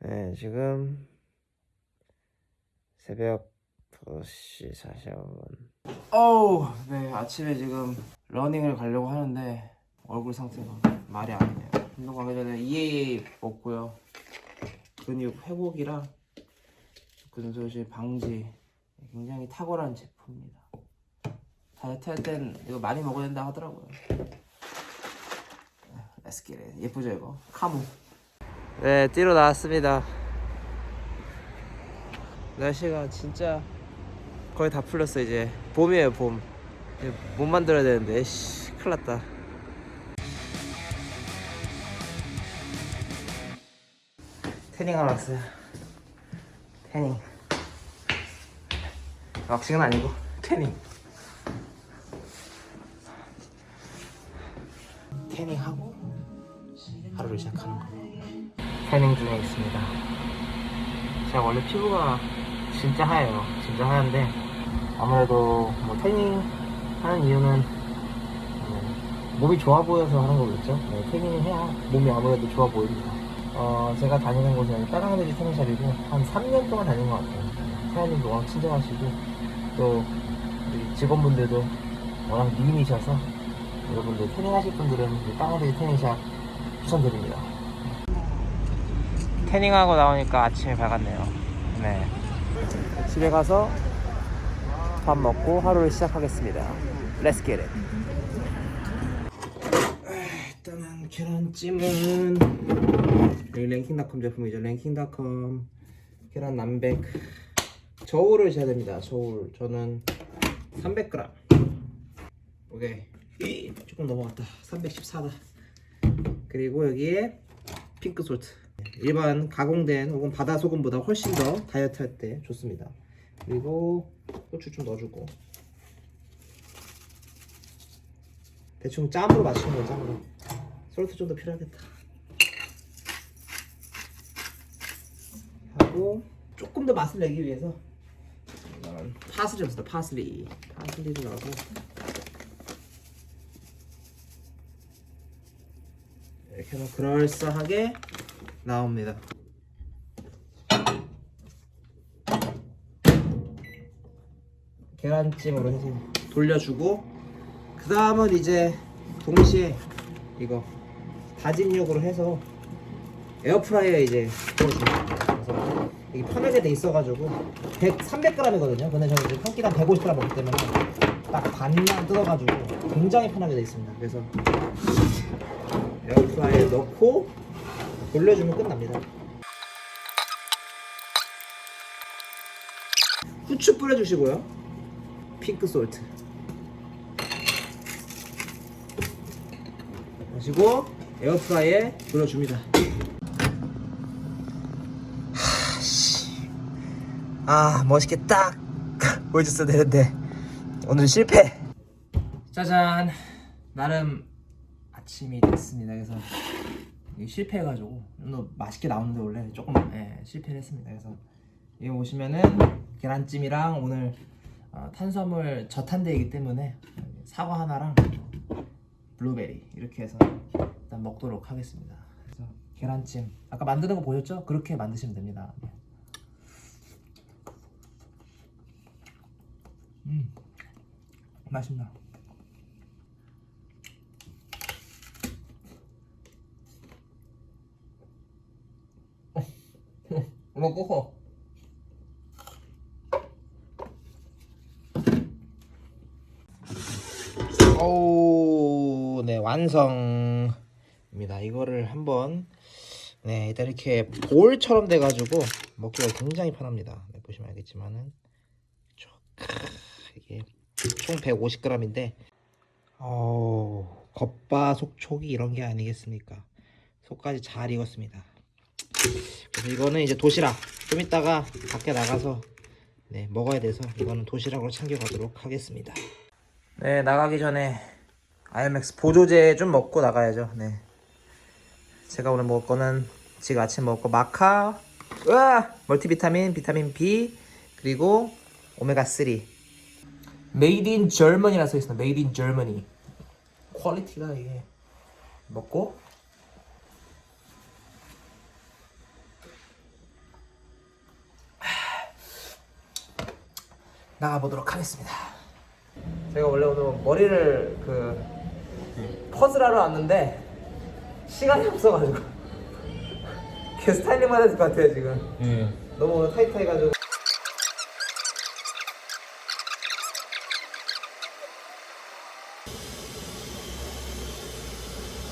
네, 지금 새벽 2시 40분. 어우, 네, 아침에 지금 러닝을 가려고 하는데 얼굴 상태가 말이 아니네요. 운동 가기 전에 EAA 먹고요. 근육 회복이랑 근소실 방지 굉장히 탁월한 제품입니다. 다이어트 할 땐 이거 많이 먹어야 된다 하더라고요. Let's get it. 예쁘죠 이거? 카모. 네, 뛰러 나왔습니다. 날씨가 진짜 거의 다 풀렸어 이제 봄이에요 봄. 못 만들어야 되는데 씨 큰일 났다. 태닝하러 왔어요. 태닝. 왁싱은 아니고 태닝. 태닝 중에 있습니다. 제가 원래 피부가 진짜 하얘요. 진짜 하얀데 아무래도 뭐 태닝 하는 이유는 음, 몸이 좋아 보여서 하는 거겠죠. 네, 태닝을 해야 몸이 아무래도 좋아 보입니다. 어, 제가 다니는 곳은 빨강돼지 태닝샵이고 한 3년 동안 다닌 것 같아요. 사장님도 워낙 친절하시고 또 직원분들도 워낙 미인이셔서 여러분들 태닝하실 분들은 이 빨강돼지 태닝샵 추천드립니다. 태닝하고 나오니까 아침이 밝았네요. 네. 집에 가서 밥 먹고 하루를 시작하겠습니다. Let's get it. 일단은 계란찜은 여기 랭킹닷컴 제품이죠. 랭킹닷컴 계란 남백 저울을 재야 됩니다. 저울 저는 300g. 오케이 이, 조금 넘어갔다. 314다. 그리고 여기에 핑크 솔트. 일반 가공된 혹은 바다 소금보다 훨씬 더 다이어트 할 때 좋습니다. 그리고 고추 좀 넣어주고 대충 짬으로 맞추는 거예요. 짬으로. 솔트 좀 더 필요하겠다. 하고 조금 더 맛을 내기 위해서 파슬리 없습니다. 파슬리. 파슬리를 넣고 이렇게 하면 그럴싸하게 나옵니다. 계란찜으로 해서 돌려주고 그 다음은 이제 동시에 이거 다진 육으로 해서 에어프라이어에 이제 구워줍니다. 그래서 이게 편하게 돼 있어가지고 100, 300g이거든요. 근데 저는 이제 한 끼당 150g 먹기 때문에 딱 반만 뜯어가지고 굉장히 편하게 돼 있습니다. 그래서 에어프라이어에 넣고 돌려주면 끝납니다. 후추 뿌려주시고요. 핑크 솔트. 마시고 에어프라이에 돌려줍니다. 아 멋있게 딱 보여줬어야 되는데 오늘 실패. 짜잔 나름 아침이 됐습니다. 그래서 실패해가지고 좀 맛있게 나오는데 원래 조금 예, 실패를 했습니다. 그래서 여기 보시면은 계란찜이랑 오늘 어, 탄수화물 저탄대이기 때문에 사과 하나랑 블루베리 이렇게 해서 일단 먹도록 하겠습니다. 그래서 계란찜 아까 만드는 거 보셨죠? 그렇게 만드시면 됩니다. 네. 음 맛있다. 엄마 꼬코. 오, 네 완성입니다. 이거를 한번 네 일단 이렇게 볼처럼 돼가지고 먹기가 굉장히 편합니다. 네, 보시면 알겠지만은 쭉 이게 총 150g인데 어 겉바 속촉이 이런 게 아니겠습니까? 속까지 잘 익었습니다. 그래서 이거는 이제 도시락 좀 이따가 밖에 나가서 네, 먹어야 돼서 이거는 도시락으로 챙겨가도록 하겠습니다. 네 나가기 전에 IMX 보조제 좀 먹고 나가야죠. 네 제가 오늘 먹을 거는 지금 아침 거 마카, 으아 멀티비타민, 비타민 B 그리고 오메가 3. Made in Germany라 써 있습니다. Made in Germany. 퀄리티가 이게 먹고 나가보도록 하겠습니다. 제가 원래 오늘 머리를 그 퍼즐하러 왔는데 시간이 없어가지고 개 스타일링만 해야 될 것 같아요 지금. 예. 너무 오늘 타이트해가지고.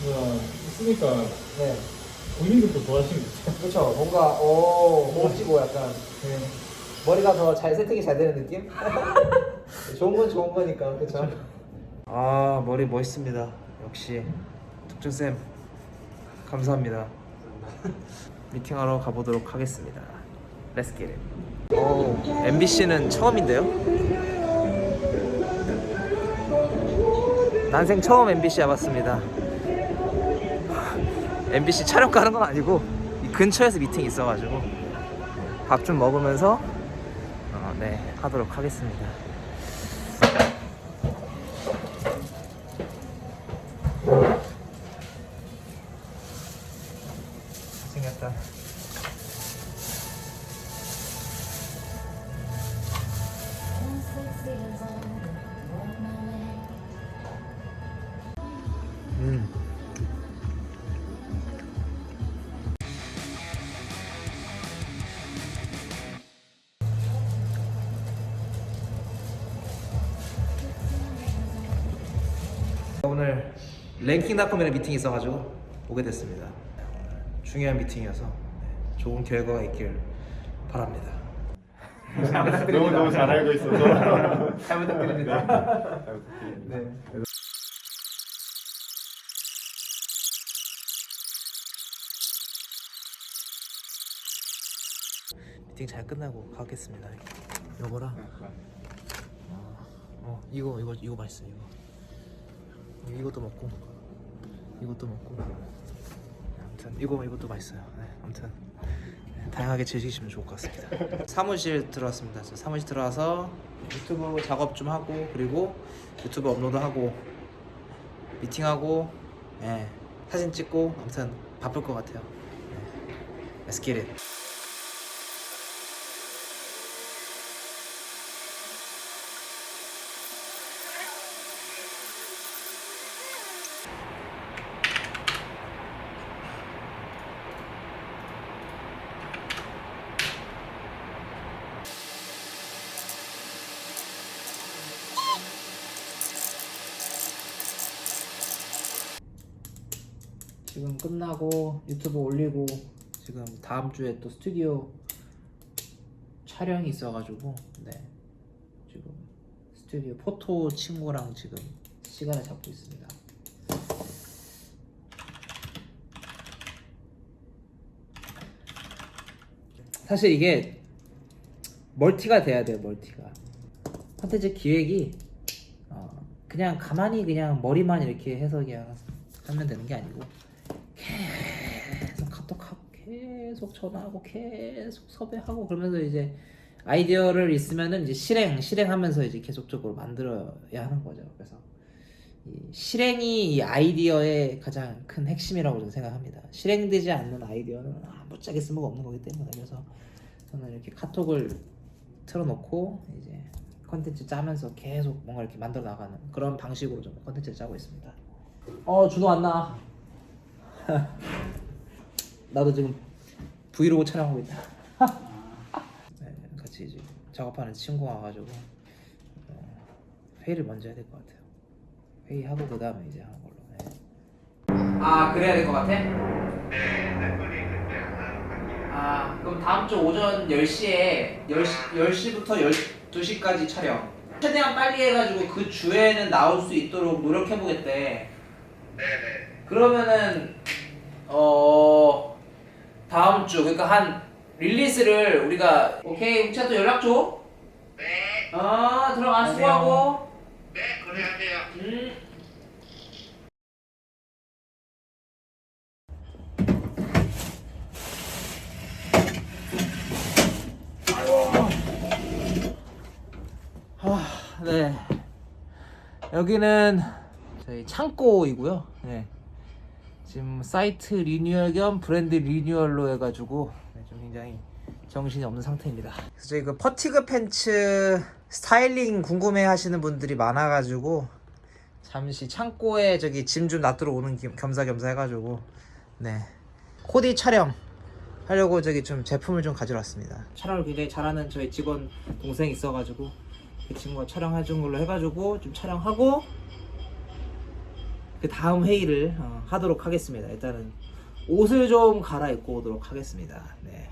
뭐야 있으니까 네. 본인들도 좋아하시는 거죠? 그렇죠. 뭔가 오 멋지고 약간 예. 머리가 더 잘 세팅이 잘 되는 느낌? 좋은 건 좋은 거니까 그렇죠. 아 머리 멋있습니다. 역시 득준 쌤 감사합니다. 미팅하러 가보도록 하겠습니다. Let's get it. 오 MBC는 처음인데요? 난생 처음 MBC 와봤습니다. MBC 촬영 가는 건 아니고 이 근처에서 미팅이 있어가지고 밥 좀 먹으면서 어, 네 하도록 하겠습니다. 오늘 랭킹닷컴이랑 미팅이 있어가지고 오게 됐습니다. 중요한 미팅이어서 네, 좋은 결과가 있길 바랍니다. 너무 너무 잘 알고 있어서 잘 부탁드립니다. 네. 미팅 잘 끝나고 가겠습니다. 요거랑 어, 어 이거 이거 이거 맛있어 이거. 이것도 먹고 이것도 먹고 아무튼 이거 이것도 맛있어요. 네, 아무튼 네, 다양하게 즐기시면 좋을 것 같습니다. 사무실 들어왔습니다. 저 사무실 들어와서 유튜브 작업 좀 하고 그리고 유튜브 업로드하고 미팅하고 예, 사진 찍고 아무튼 바쁠 것 같아요. 네. Let's get it. 지금 끝나고 유튜브 올리고 지금 다음 주에 또 스튜디오 촬영이 있어가지고 네. 지금 스튜디오 포토 친구랑 지금 시간을 잡고 있습니다. 사실 이게 멀티가 돼야 돼요 멀티가. 컨텐츠 기획이 어, 그냥 가만히 그냥 머리만 이렇게 해서 그냥 하면 되는 게 아니고 계속 카톡하고 계속 전화하고 계속 섭외하고 그러면서 이제 아이디어를 있으면은 이제 실행 실행하면서 이제 계속적으로 만들어야 하는 거죠. 그래서 이 실행이 이 아이디어의 가장 큰 핵심이라고 저는 생각합니다. 실행되지 않는 아이디어는 아무짝에 쓸모가 없는 거기 때문에 그래서 저는 이렇게 카톡을 틀어놓고 이제 컨텐츠 짜면서 계속 뭔가 이렇게 만들어 나가는 그런 방식으로 좀 컨텐츠를 짜고 있습니다. 어 준호 왔나? 나도 지금 브이로그 촬영하고 있다. 네, 같이 이제 작업하는 친구 와가지고 어, 회의를 먼저 해야 될 것 같아요. 회의하고 그 다음에 이제 하는 걸로. 네. 아 그래야 될 것 같아? 아 그럼 다음 주 오전 10시에 10시, 10시부터 12시까지 촬영. 최대한 빨리 해가지고 그 주에는 나올 수 있도록 노력해 보겠대. 그러면은 어 다음 주 그러니까 한 릴리스를 우리가 오케이 우차 또 연락 줘. 네. 어 들어가 수고하고. 네 그래야돼요. 음. 아, 네. 여기는 저희 창고이고요. 네. 지금 사이트 리뉴얼 겸 브랜드 리뉴얼로 해가지고 네, 좀 굉장히 정신이 없는 상태입니다. 그래서 저희 그 퍼티그 팬츠 스타일링 궁금해 하시는 분들이 많아가지고 잠시 창고에 저기 짐 좀 놔두러 오는 겸- 겸사겸사 해가지고 네 코디 촬영 하려고 저기 좀 제품을 좀 가지러 왔습니다. 촬영을 굉장히 잘하는 저희 직원 동생이 있어가지고 그 친구가 촬영해준 걸로 해가지고 좀 촬영하고 그 다음 회의를 어, 하도록 하겠습니다. 일단은 옷을 좀 갈아입고 오도록 하겠습니다. 네.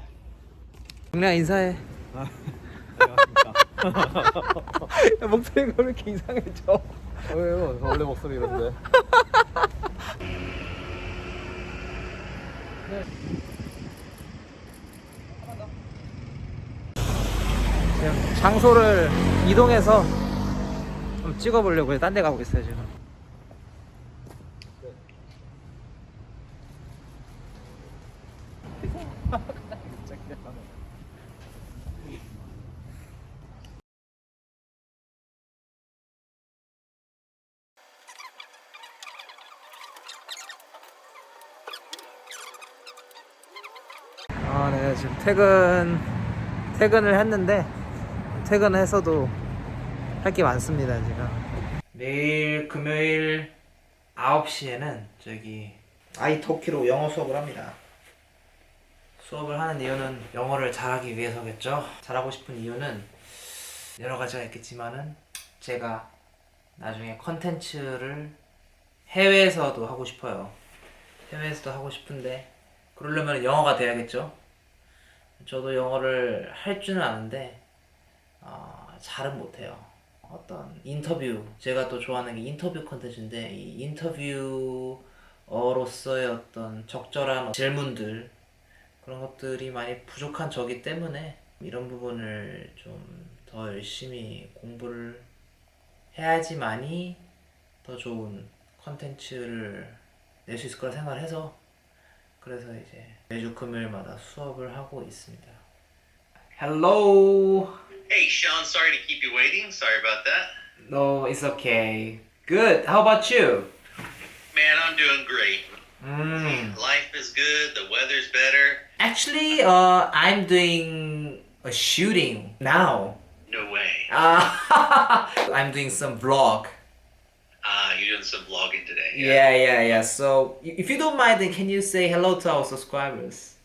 정량 인사해. 야, 목소리가 왜 이렇게 이상해져? 왜요? 원래 목소리 이런데. 지금 장소를 이동해서 좀 찍어보려고요. 딴데 가고 있어요 지금. 아, 네. 지금 퇴근, 퇴근을 했는데, 퇴근해서도 할 게 많습니다, 지금. 내일 금요일 9시에는 저기 아이토키로 영어 수업을 합니다. 수업을 하는 이유는 영어를 잘하기 위해서겠죠. 잘하고 싶은 이유는 여러 가지가 있겠지만은 제가 나중에 컨텐츠를 해외에서도 하고 싶어요. 해외에서도 하고 싶은데 그러려면 영어가 돼야겠죠. 저도 영어를 할 줄은 아는데 어, 잘은 못해요. 어떤 인터뷰 제가 또 좋아하는 게 인터뷰 컨텐츠인데 이 인터뷰어로서의 어떤 적절한 질문들 그런 것들이 많이 부족한 저기 때문에 이런 부분을 좀 더 열심히 공부를 해야지만이 더 좋은 컨텐츠를 낼 수 있을 거라 생각을 해서 그래서 이제 매주 금요일마다 수업을 하고 있습니다. Hello. Hey, Sean, sorry to keep you waiting. Sorry about that. No, it's okay. Good. How about you? Man, I'm doing great. Mm. Life is good, the weather's better. Actually, uh, I'm doing a shooting now. No way. Uh, I'm doing some vlog. Ah, you're doing some vlogging today. Yeah, yeah, yeah. So, i- if you don't mind, then can you say hello to our subscribers?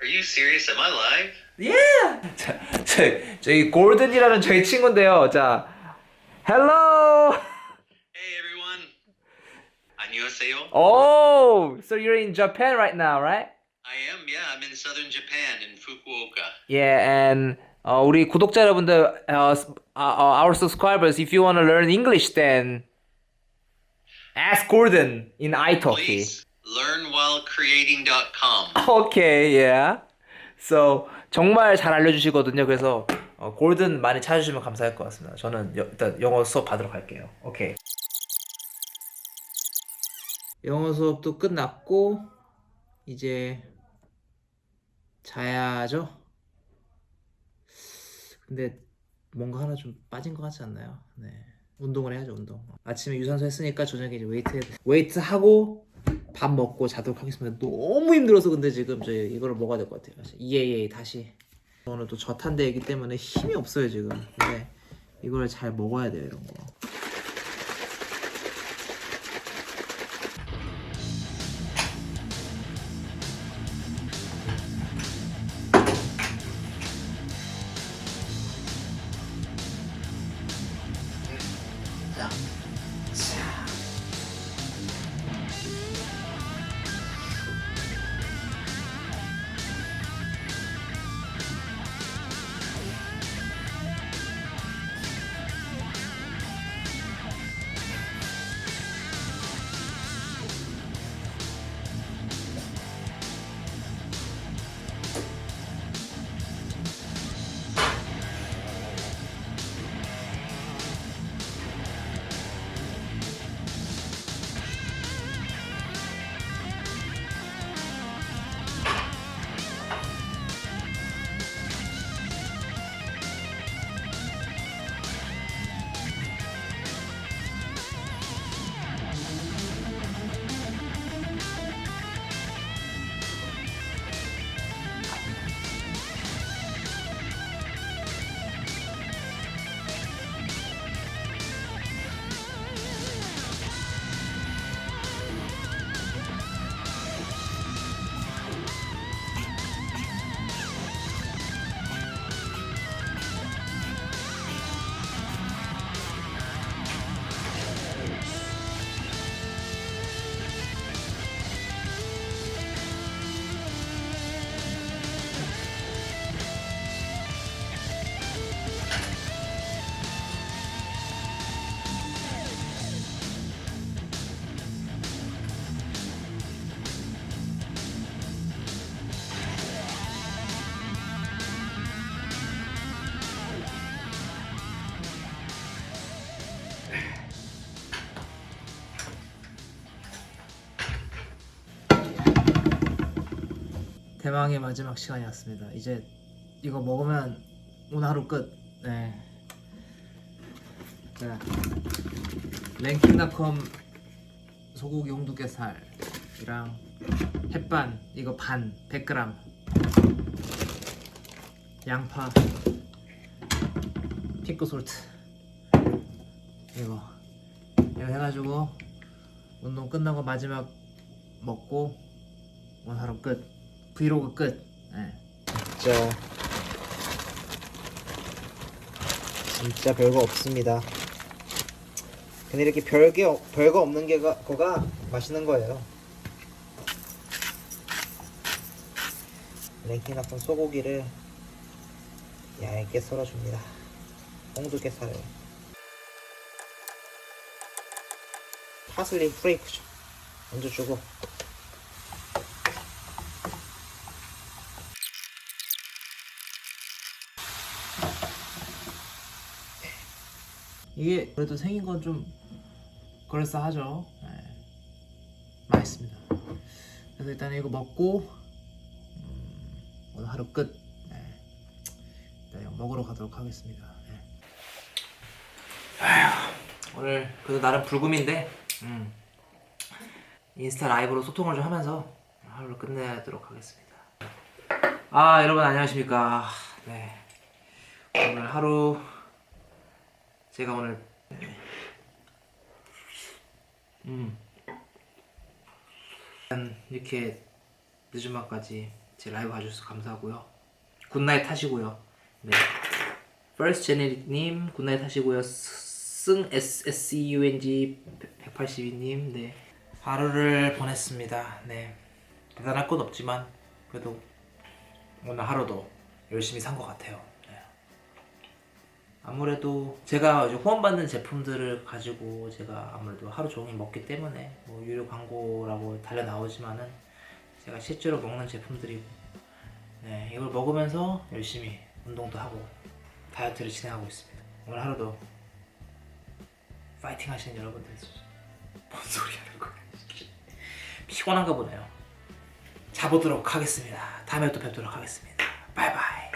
Are you serious? Am I live? Yeah. 자, 저, 저희 골든이라는 저희 친구인데요. 자, hello. Hey, everyone. 안녕하세요. Oh, so you're in Japan right now, right? I am, yeah. I'm in southern Japan, in Fukuoka. Yeah, and 어, 우리 구독자 여러분들, 어, 스- 어, 어, our subscribers, if you want to learn English, then ask Gordon in iTalki. Please, learnwhilecreating.com. Okay, yeah. So 정말 잘 알려주시거든요. 그래서 어, 골든 많이 찾아주시면 감사할 것 같습니다. 저는 여- 일단 영어 수업 받으러 갈게요. 오케이. 영어 수업도 끝났고 이제 자야죠. 근데 뭔가 하나 좀 빠진 것 같지 않나요? 네. 운동을 해야죠, 운동. 아침에 유산소 했으니까 저녁에 이제 웨이트 웨이트 하고 밥 먹고 자도록 하겠습니다. 너무 힘들어서 근데 지금 저희 이거를 먹어야 될 것 같아요. 예예 다시. 오늘 또 저탄대이기 때문에 힘이 없어요 지금. 근데 이걸 잘 먹어야 돼요 이런 거. 대망의 마지막 시간이었습니다. 이제 이거 먹으면 오늘 하루 끝. 네. 자, 랭킹닷컴 소고기 홍두깨살이랑 햇반 이거 반 100g 양파 피크 솔트 이거 이거 해가지고 운동 끝나고 마지막 먹고 오늘 하루 끝 브이로그 끝. 네. 진짜 진짜 별거 없습니다. 근데 이렇게 별게 없- 별거 없는 게가 거가 맛있는 거예요. 랭킹 같은 소고기를 얇게 썰어줍니다. 홍두깨살을. 파슬리 프레이크죠. 얹어주고 이게 그래도 생긴 건 좀 그럴싸하죠 네. 맛있습니다 그래서 일단 이거 먹고 음, 오늘 하루 끝 네. 일단 이거 먹으러 가도록 하겠습니다 네. 아휴, 오늘 그래도 나름 불금인데 음, 인스타 라이브로 소통을 좀 하면서 하루를 끝내도록 하겠습니다. 아 여러분 안녕하십니까. 네 오늘 하루 제가 오늘 네. 음 일단 이렇게 늦은 밤까지 제 라이브 봐주셔서 감사하고요. 굿나잇 하시고요. 네. First 제네릭님 굿나잇 하시고요. 승 S S E U N G 182님 네 하루를 보냈습니다. 네 대단할 건 없지만 그래도 오늘 하루도 열심히 산 것 같아요. 네. 아무래도 제가 이제 후원받는 제품들을 가지고 제가 아무래도 하루 종일 먹기 때문에 뭐 유료 광고라고 달려 나오지만은 제가 실제로 먹는 제품들이고 네 이걸 먹으면서 열심히 운동도 하고 다이어트를 진행하고 있습니다. 오늘 하루도 파이팅 하시는 여러분들 뭔 소리 하는 거야 피곤한가 보네요 자보도록 하겠습니다 다음에 또 뵙도록 하겠습니다 바이바이